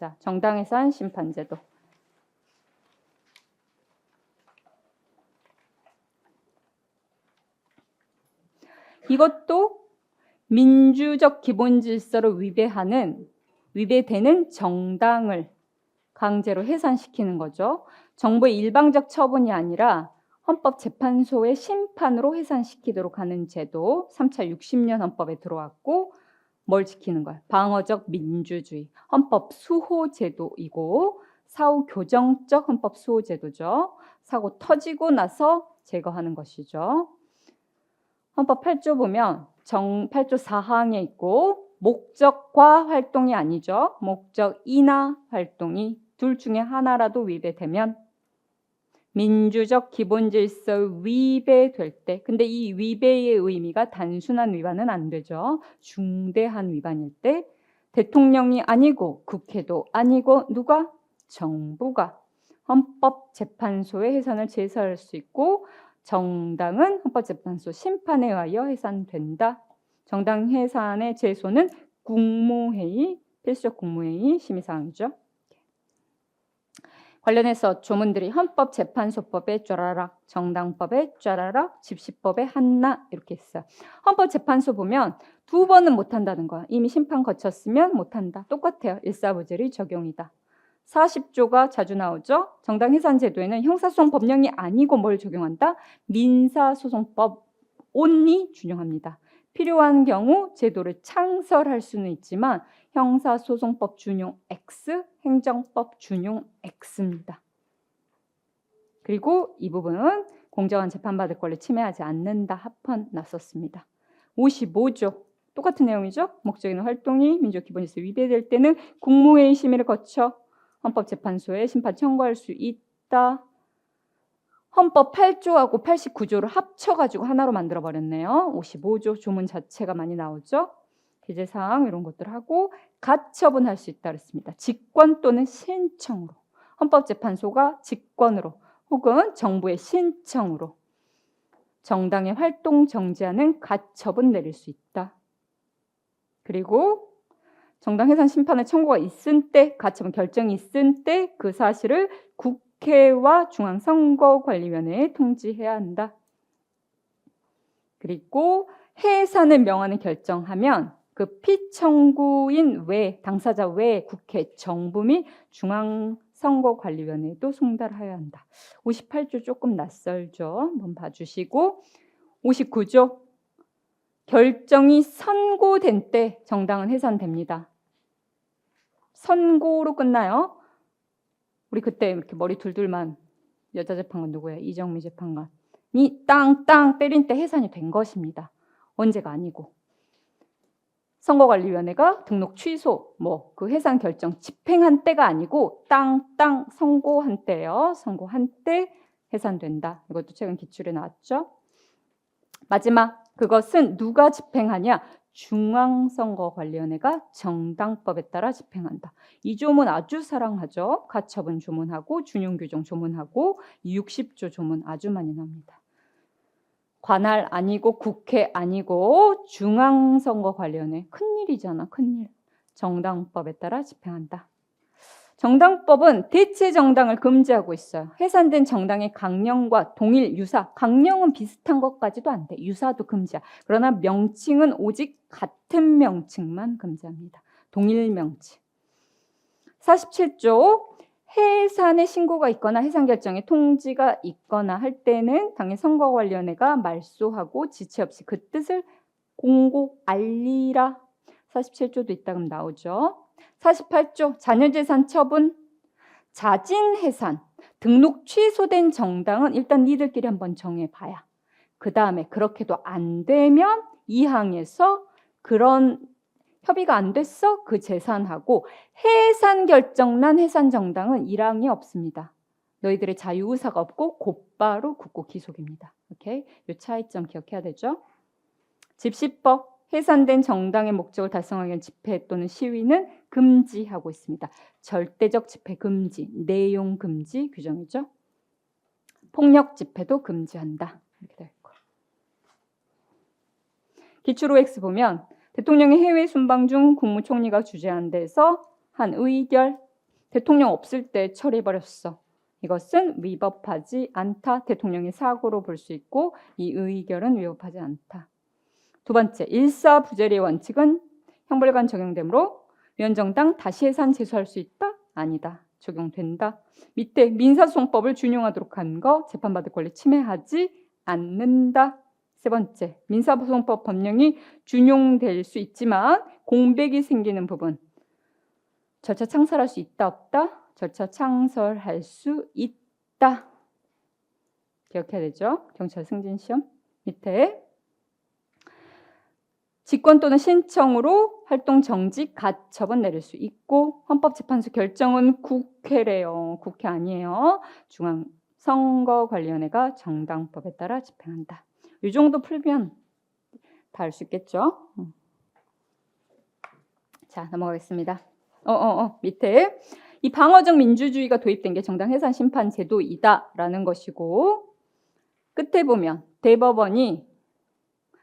자, 정당해산 심판제도. 이것도 민주적 기본 질서를 위배하는 위배되는 정당을 강제로 해산시키는 거죠. 정부의 일방적 처분이 아니라 헌법재판소의 심판으로 해산시키도록 하는 제도 3차 60년 헌법에 들어왔고 뭘 지키는 거야? 방어적 민주주의 헌법 수호 제도이고 사후 교정적 헌법 수호 제도죠. 사고 터지고 나서 제거하는 것이죠. 헌법 8조 보면 정 8조 4항에 있고 목적과 활동이 아니죠. 목적이나 활동이 둘 중에 하나라도 위배되면 민주적 기본 질서 위배될 때 근데 이 위배의 의미가 단순한 위반은 안 되죠. 중대한 위반일 때 대통령이 아니고 국회도 아니고 누가 정부가 헌법재판소에 해산을 제소할 수 있고 정당은 헌법재판소 심판에 의하여 해산된다. 정당 해산의 제소는 국무회의, 필수적 국무회의 심의사항이죠. 관련해서 조문들이 헌법재판소법에 쫘라락, 정당법에 쫘라락, 집시법에 한나 이렇게 있어요. 헌법재판소 보면 두 번은 못한다는 거야. 이미 심판 거쳤으면 못한다. 똑같아요. 일사부절이 적용이다. 40조가 자주 나오죠. 정당 해산 제도에는 형사소송 법령이 아니고 뭘 적용한다? 민사소송법 온리 준용합니다. 필요한 경우 제도를 창설할 수는 있지만 형사소송법 준용 X, 행정법 준용 X입니다. 그리고 이 부분은 공정한 재판받을 권리 침해하지 않는다 합헌 났었습니다. 55조 똑같은 내용이죠. 목적이나 활동이 민족 기본질서 위배될 때는 국무회의 심의를 거쳐 헌법재판소에 심판 청구할 수 있다. 헌법 8조하고 89조를 합쳐가지고 하나로 만들어 버렸네요. 55조 조문 자체가 많이 나오죠. 기재사항 이런 것들 하고 가처분할 수 있다 그랬습니다. 직권 또는 신청으로 헌법재판소가 직권으로 혹은 정부의 신청으로 정당의 활동 정지하는 가처분 내릴 수 있다. 그리고 정당 해산 심판의 청구가 있은 때, 가처분 결정이 있은 때 그 사실을 국 회와 중앙선거관리위원회에 통지해야 한다. 그리고 해산을 명하는 결정하면 그 피청구인 외 당사자 외 국회, 정부 및 중앙선거관리위원회도 송달하여야 한다. 58조 조금 낯설죠. 한번 봐주시고 59조 결정이 선고된 때 정당은 해산됩니다. 선고로 끝나요. 우리 그때 이렇게 머리 둘둘만 여자 재판관 누구야? 이정미 재판관이 땅땅 때린 때 해산이 된 것입니다. 언제가 아니고. 선거관리위원회가 등록 취소, 뭐 그 해산 결정 집행한 때가 아니고 땅땅 선고한 때예요. 선고한 때 해산된다. 이것도 최근 기출에 나왔죠. 마지막 그것은 누가 집행하냐? 중앙선거관리위원회가 정당법에 따라 집행한다. 이 조문 아주 사랑하죠. 가처분 조문하고 준용규정 조문하고 60조 조문 아주 많이 나옵니다. 관할 아니고 국회 아니고 중앙선거관리위원회 큰일이잖아 큰일. 정당법에 따라 집행한다. 정당법은 대체 정당을 금지하고 있어요. 해산된 정당의 강령과 동일 유사, 강령은 비슷한 것까지도 안 돼. 유사도 금지야. 그러나 명칭은 오직 같은 명칭만 금지합니다. 동일 명칭. 47조 해산의 신고가 있거나 해산 결정의 통지가 있거나 할 때는 당연히 선거관리위원회가 말소하고 지체 없이 그 뜻을 공고 알리라. 47조도 있다 그럼 나오죠. 48조 자녀재산 처분 자진 해산 등록 취소된 정당은 일단 니들끼리 한번 정해봐야 그 다음에 그렇게도 안 되면 이 항에서 그런 협의가 안 됐어 그 재산하고 해산 결정난 해산 정당은 일항이 없습니다. 너희들의 자유 의사가 없고 곧바로 국고 기속입니다. 오케이? 이 차이점 기억해야 되죠. 집시법 해산된 정당의 목적을 달성하기 위한 집회 또는 시위는 금지하고 있습니다. 절대적 집회 금지, 내용 금지 규정이죠. 폭력 집회도 금지한다. 이렇게 있고. 기출 OX 보면 대통령의 해외 순방 중 국무총리가 주재한 데서 한 의결 대통령 없을 때 처리해버렸어. 이것은 위법하지 않다. 대통령의 사고로 볼 수 있고 이 의결은 위법하지 않다. 두 번째, 일사부재리의 원칙은 형벌관 적용되므로 위원정당 다시 해산 제소할 수 있다? 아니다. 적용된다. 밑에 민사소송법을 준용하도록 한 거 재판받을 권리 침해하지 않는다. 세 번째, 민사소송법 법령이 준용될 수 있지만 공백이 생기는 부분 절차 창설할 수 있다 없다? 절차 창설할 수 있다. 기억해야 되죠? 경찰 승진 시험 밑에 직권 또는 신청으로 활동 정지 가처분 내릴 수 있고 헌법재판소 결정은 국회래요. 국회 아니에요. 중앙 선거관리위원회가 정당법에 따라 집행한다. 이 정도 풀면 다 알 수 있겠죠? 음. 자 넘어가겠습니다. 어어어 어, 밑에 이 방어적 민주주의가 도입된 게 정당 해산 심판 제도이다라는 것이고 끝에 보면 대법원이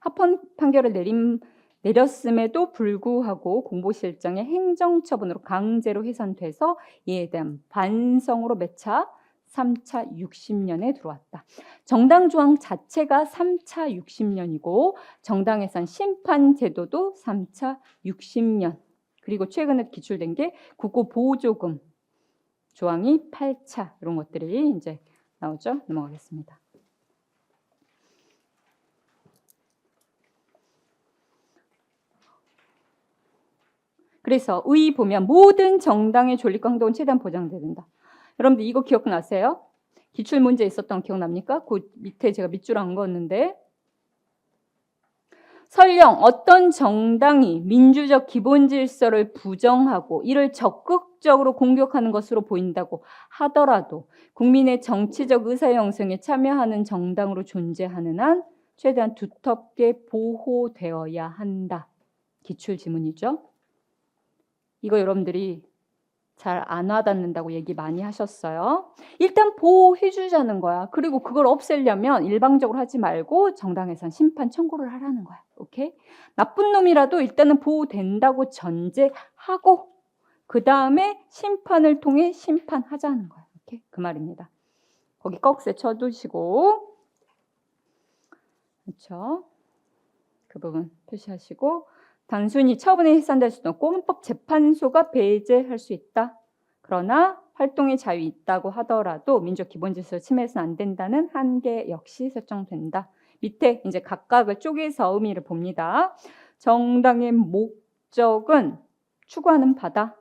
합헌 판결을 내림, 내렸음에도 불구하고 공보실장의 행정처분으로 강제로 해산돼서 이에 대한 반성으로 매차 3차 60년에 들어왔다. 정당 조항 자체가 3차 60년이고 정당 해산 심판 제도도 3차 60년. 그리고 최근에 기출된 게 국고 보조금 조항이 8차 이런 것들이 이제 나오죠. 넘어가겠습니다. 그래서 의 보면 모든 정당의 존립과 행동은 최대한 보장돼야 된다. 여러분들 이거 기억나세요? 기출 문제 있었던 거 기억납니까? 그 밑에 제가 밑줄 안 그었는데 설령 어떤 정당이 민주적 기본 질서를 부정하고 이를 적극적으로 공격하는 것으로 보인다고 하더라도 국민의 정치적 의사 형성에 참여하는 정당으로 존재하는 한 최대한 두텁게 보호되어야 한다. 기출 지문이죠. 이거 여러분들이 잘 안 와닿는다고 얘기 많이 하셨어요. 일단 보호해 주자는 거야. 그리고 그걸 없애려면 일방적으로 하지 말고 정당해산 심판 청구를 하라는 거야. 오케이? 나쁜 놈이라도 일단은 보호된다고 전제하고 그 다음에 심판을 통해 심판하자는 거야. 오케이? 그 말입니다. 거기 꺽쇠 쳐두시고 그렇죠? 그 부분 표시하시고 단순히 처분이 해산될 수도 없고 헌법 재판소가 배제할 수 있다. 그러나 활동의 자유 있다고 하더라도 민족 기본 질서를 침해해서는 안 된다는 한계 역시 설정된다. 밑에 이제 각각을 쪼개서 의미를 봅니다. 정당의 목적은 추구하는 바다.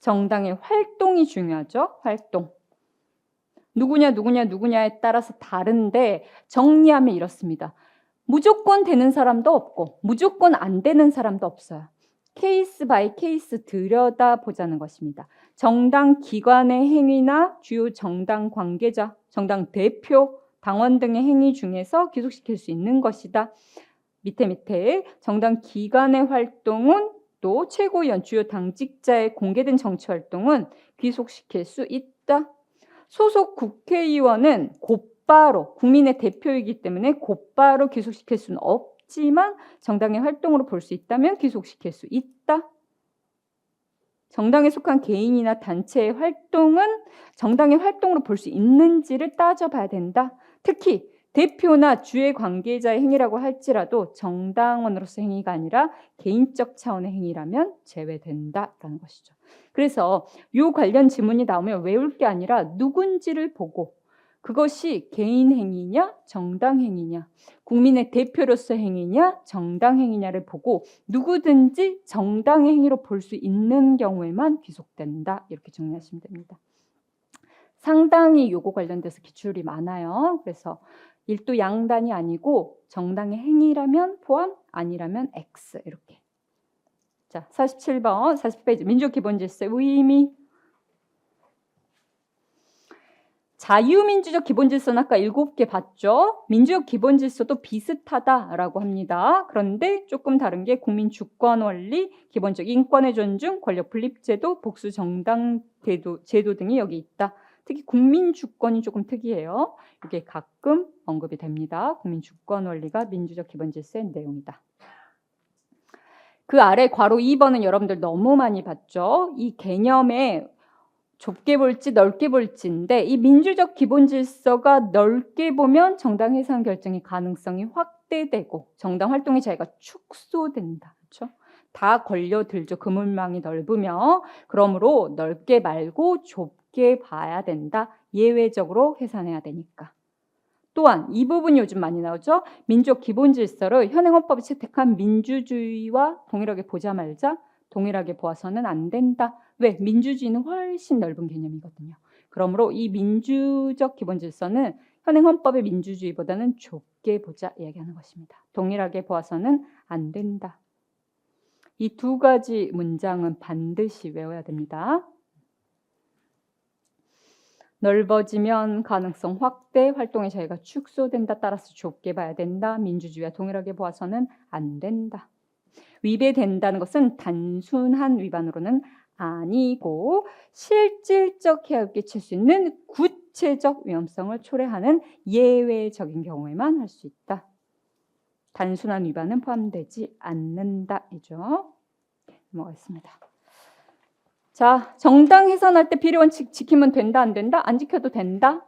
정당의 활동이 중요하죠. 활동. 누구냐 누구냐 누구냐에 따라서 다른데 정리하면 이렇습니다. 무조건 되는 사람도 없고 무조건 안 되는 사람도 없어요. 케이스 바이 케이스 들여다 보자는 것입니다. 정당 기관의 행위나 주요 정당 관계자, 정당 대표, 당원 등의 행위 중에서 기속시킬 수 있는 것이다. 밑에 밑에 정당 기관의 활동은 또 최고위원 주요 당직자의 공개된 정치 활동은 귀속시킬 수 있다. 소속 국회의원은 곧바로 국민의 대표이기 때문에 곧바로 귀속시킬 수는 없지만 정당의 활동으로 볼 수 있다면 귀속시킬 수 있다. 정당에 속한 개인이나 단체의 활동은 정당의 활동으로 볼 수 있는지를 따져봐야 된다. 특히 대표나 주의 관계자의 행위라고 할지라도 정당원으로서 행위가 아니라 개인적 차원의 행위라면 제외된다라는 것이죠. 그래서 이 관련 지문이 나오면 외울 게 아니라 누군지를 보고 그것이 개인 행위냐, 정당 행위냐, 국민의 대표로서 행위냐, 정당 행위냐를 보고 누구든지 정당의 행위로 볼 수 있는 경우에만 귀속된다. 이렇게 정리하시면 됩니다. 상당히 요거 관련돼서 기출이 많아요. 그래서 일도 양단이 아니고 정당의 행위라면 포함, 아니라면 X 이렇게. 자, 47번, 40페이지 민족 기본 질서 의미 자유민주적 기본질서는 아까 7개 봤죠? 민주적 기본질서도 비슷하다라고 합니다. 그런데 조금 다른 게 국민 주권 원리, 기본적 인권의 존중, 권력 분립제도, 복수 정당 제도, 제도 등이 여기 있다. 특히 국민 주권이 조금 특이해요. 이게 가끔 언급이 됩니다. 국민 주권 원리가 민주적 기본질서의 내용이다. 그 아래 괄호 2번은 여러분들 너무 많이 봤죠? 이 개념에 좁게 볼지 넓게 볼지인데 이 민주적 기본 질서가 넓게 보면 정당 해산 결정의 가능성이 확대되고 정당 활동의 자유가 축소된다. 그렇죠? 다 걸려들죠. 그물망이 넓으며 그러므로 넓게 말고 좁게 봐야 된다. 예외적으로 해산해야 되니까. 또한 이 부분이 요즘 많이 나오죠. 민족 기본 질서를 현행 헌법이 채택한 민주주의와 동일하게 보자 말자. 동일하게 보아서는 안 된다. 왜? 민주주의는 훨씬 넓은 개념이거든요. 그러므로 이 민주적 기본 질서는 현행 헌법의 민주주의보다는 좁게 보자 이야기하는 것입니다. 동일하게 보아서는 안 된다. 이 두 가지 문장은 반드시 외워야 됩니다. 넓어지면 가능성 확대, 활동의 자유가 축소된다. 따라서 좁게 봐야 된다. 민주주의와 동일하게 보아서는 안 된다. 위배된다는 것은 단순한 위반으로는 아니고 실질적 해악을 끼칠 수 있는 구체적 위험성을 초래하는 예외적인 경우에만 할 수 있다. 단순한 위반은 포함되지 않는다이죠. 넘어가겠습니다. 자, 정당 해산할 때 비례 원칙 지키면 된다 안 된다? 안 지켜도 된다?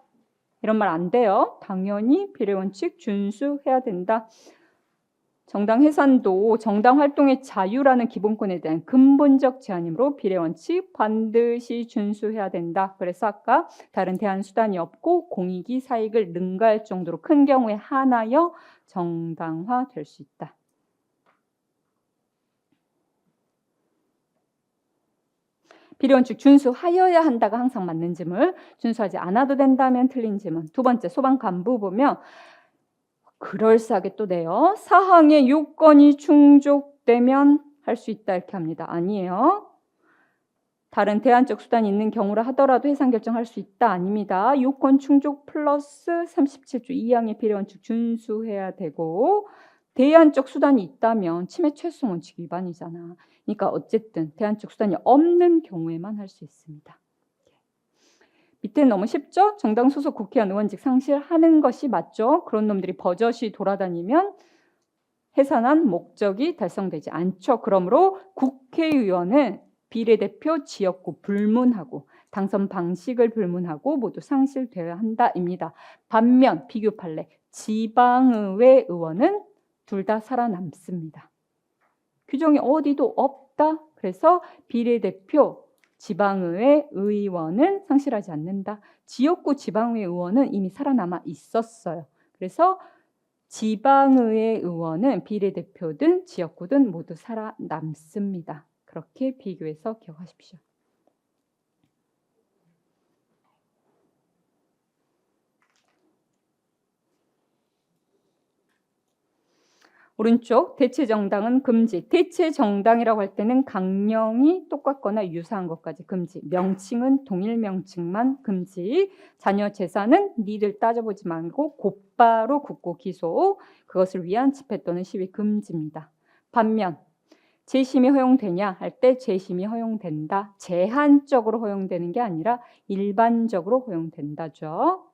이런 말 안 돼요. 당연히 비례 원칙 준수해야 된다. 정당 해산도 정당 활동의 자유라는 기본권에 대한 근본적 제한이므로 비례 원칙 반드시 준수해야 된다. 그래서 아까 다른 대안 수단이 없고 공익이 사익을 능가할 정도로 큰 경우에 하나여 정당화 될 수 있다. 비례 원칙 준수하여야 한다가 항상 맞는 질문, 준수하지 않아도 된다면 틀린 질문. 두 번째 소방 간부 보면 그럴싸하게 또 내요. 사항의 요건이 충족되면 할 수 있다 이렇게 합니다. 아니에요. 다른 대안적 수단이 있는 경우라 하더라도 해상 결정할 수 있다 아닙니다. 요건 충족 플러스 37조 2항의 비례 원칙 준수해야 되고 대안적 수단이 있다면 침해 최소 원칙 위반이잖아. 그러니까 어쨌든 대안적 수단이 없는 경우에만 할 수 있습니다. 밑에 너무 쉽죠? 정당 소속 국회의원 의원직 상실하는 것이 맞죠? 그런 놈들이 버젓이 돌아다니면 해산한 목적이 달성되지 않죠. 그러므로 국회의원은 비례대표 지역구 불문하고 당선 방식을 불문하고 모두 상실되어야 한다입니다. 반면 비교 판례 지방의회 의원은 둘 다 살아남습니다. 규정이 어디도 없다. 그래서 비례대표 지방의회 의원은 상실하지 않는다. 지역구 지방의회 의원은 이미 살아남아 있었어요. 그래서 지방의회 의원은 비례대표든 지역구든 모두 살아남습니다. 그렇게 비교해서 기억하십시오. 오른쪽 대체 정당은 금지. 대체 정당이라고 할 때는 강령이 똑같거나 유사한 것까지 금지. 명칭은 동일 명칭만 금지. 자녀 재산은 니들 따져보지 말고 곧바로 국고 기소. 그것을 위한 집회 또는 시위 금지입니다. 반면 재심이 허용되냐 할 때 재심이 허용된다. 제한적으로 허용되는 게 아니라 일반적으로 허용된다죠.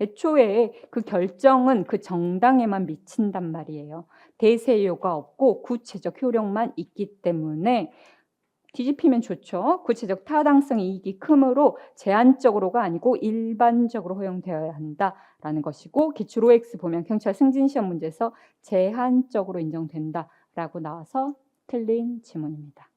애초에 그 결정은 그 정당에만 미친단 말이에요. 대세효가 없고 구체적 효력만 있기 때문에 뒤집히면 좋죠. 구체적 타당성 이익이 크므로 제한적으로가 아니고 일반적으로 허용되어야 한다라는 것이고 기출 OX 보면 경찰 승진 시험 문제에서 제한적으로 인정된다라고 나와서 틀린 지문입니다.